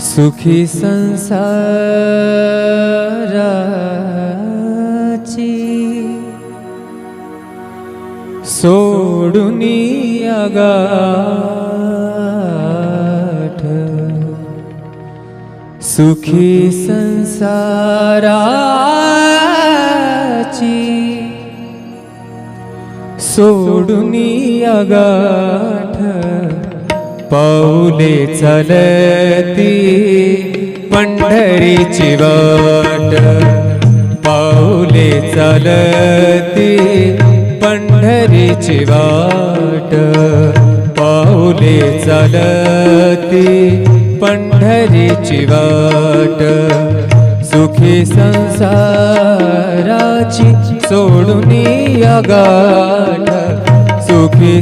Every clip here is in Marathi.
सुखी संसाराची सोडून गाठ. सुखी संसाराची सोडून गाठ. पाऊले चलती पंढरीची वाट पाऊले चलती पंढरीची वाट पाऊले चलती पंढरीची वाट सुखी संसाराची सोडून गाठ सुखी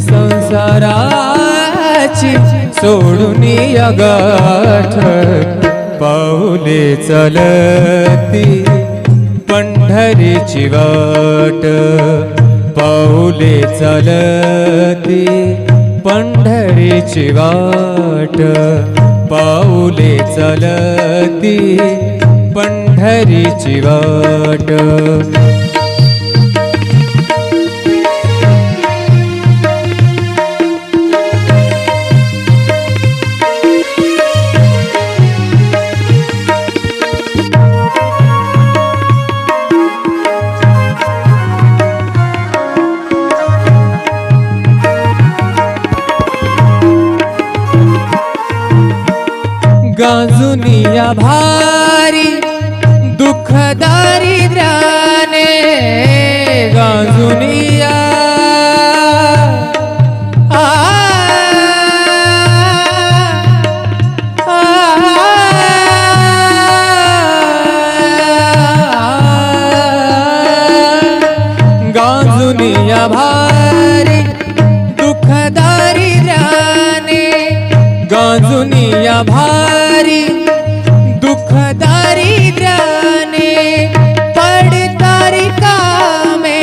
संसाराची सोडून गाठ पाऊले चलती पंढरीची वाट पाऊले चलती पंढरीची वाट पाऊले चलती पंढरीची वाट गाजुनिया भारी दुःख दारिद्र्याने गाजुनिया गाजुनिया भारी दुःख दारिद्र्याने गाजुनिया भारी दुःख दारिद्र्याने पडतारी कामे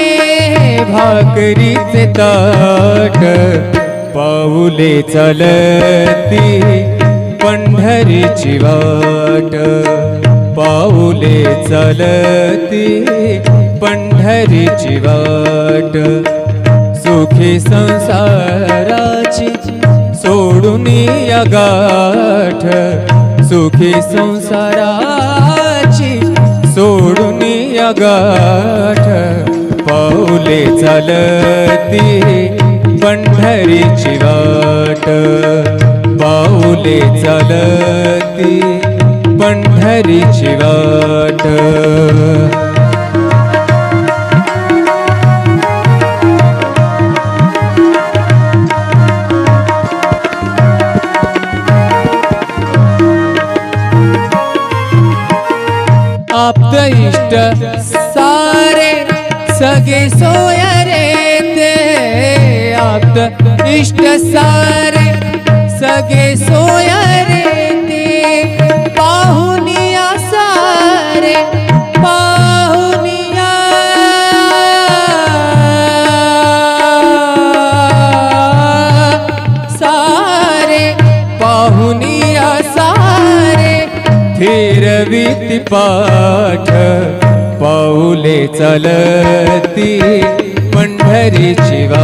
भाकरीचे ताट पाऊले चालती पंढरीची वाट पाऊले चालती पंढरीची वाट सुखी संसाराची सोडून या गाठ सुखी संसाराची सोडून गाठ. पाऊले चालती पंढरीची वाट. पाऊले चालती पंढरीची वाट. सारे सगे सोय रे ते पाहुनिया सारे पाहुनिया. सारे पाहुनिया सारे फिरवीती पाठ पाऊले चलती पंढरीची शिवा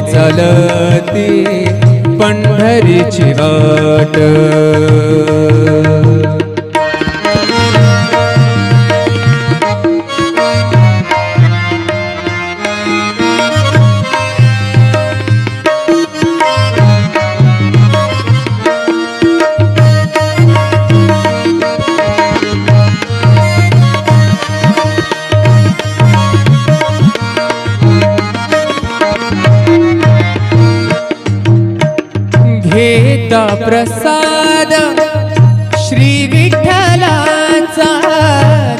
चलती पंढरीची वाट. श्री विठ्ठलाचा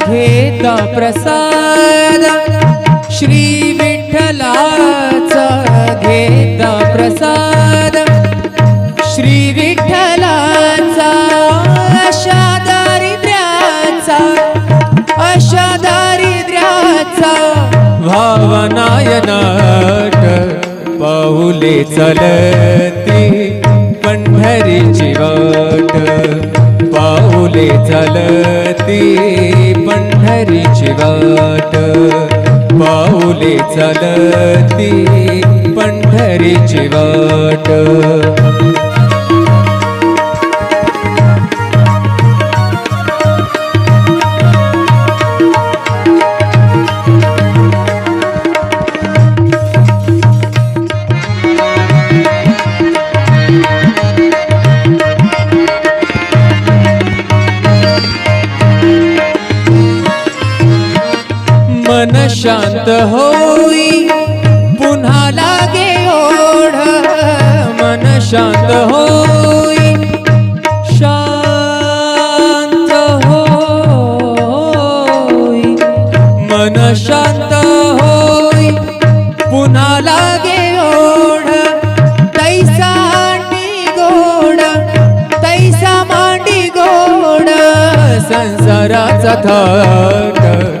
घेता प्रसाद. श्री विठ्ठलाचा घेता प्रसाद. श्री विठ्ठलाचा अशा दारिद्र्याचा अशा दारिद्र्याचा भावनायनाट पाऊले चलती पंढरी जीवा पाऊले चालती पंढरीची वाट. पाऊले चालती पंढरीची वाट. शांत होई. पुन्हा लागे ओढ मन शांत होई. शांत होई. मन शांत होई. पुन्हा लागे ओढ तैसा मांडी गोड तैसा मांडी गोड संसाराचा थाट.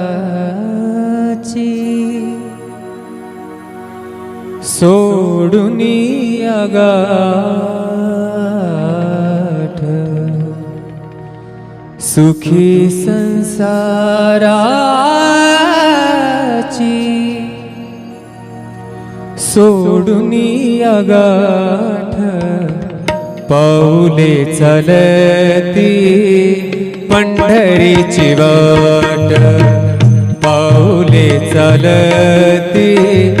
सोडून गाठ सुखी संसाराची सोडून गाठ पाऊले चलती पंढरीची वाट पाऊले चलती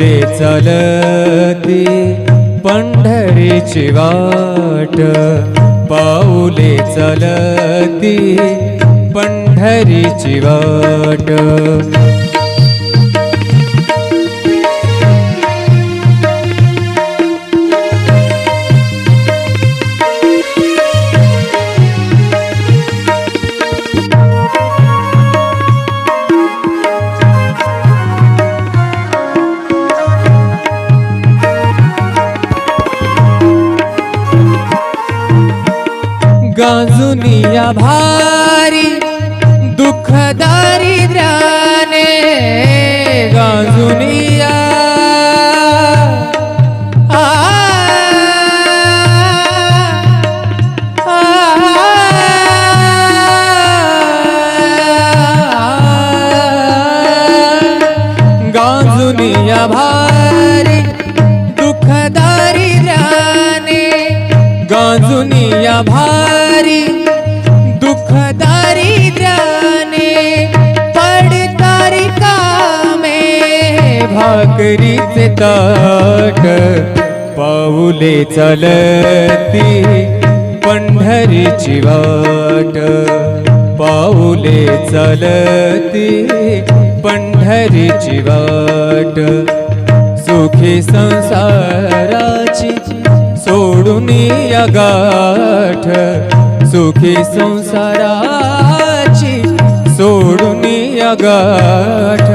पावले चालती पंढरीची वाट. पाऊले चालती पंढरीची वाट. या भारी दुःख दारिद्र्याने पडतारी कामे भाकरीचे ताट पाऊले चालती पंढरीची पंढरीची वाट पाऊले चालती पंढरीची वाट सुखी संसाराची सोडून या गाठ सुखी संसाराची सोडून या गाठ.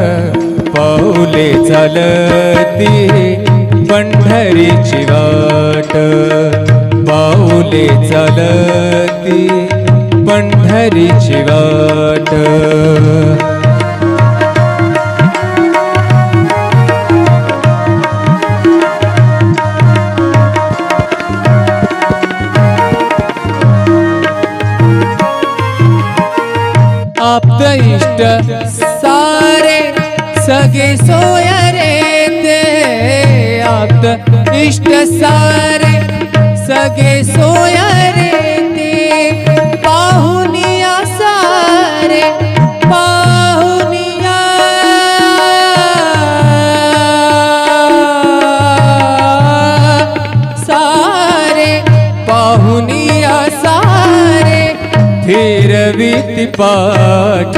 पाऊले चालती पंढरीची वाट. सगे सोय रे ते आप्त इष्ट सारे. सगे सोय रे ते पाहुनिया सारे पाहुनिया सारे. पाहुनिया सारे फिरविती पाठ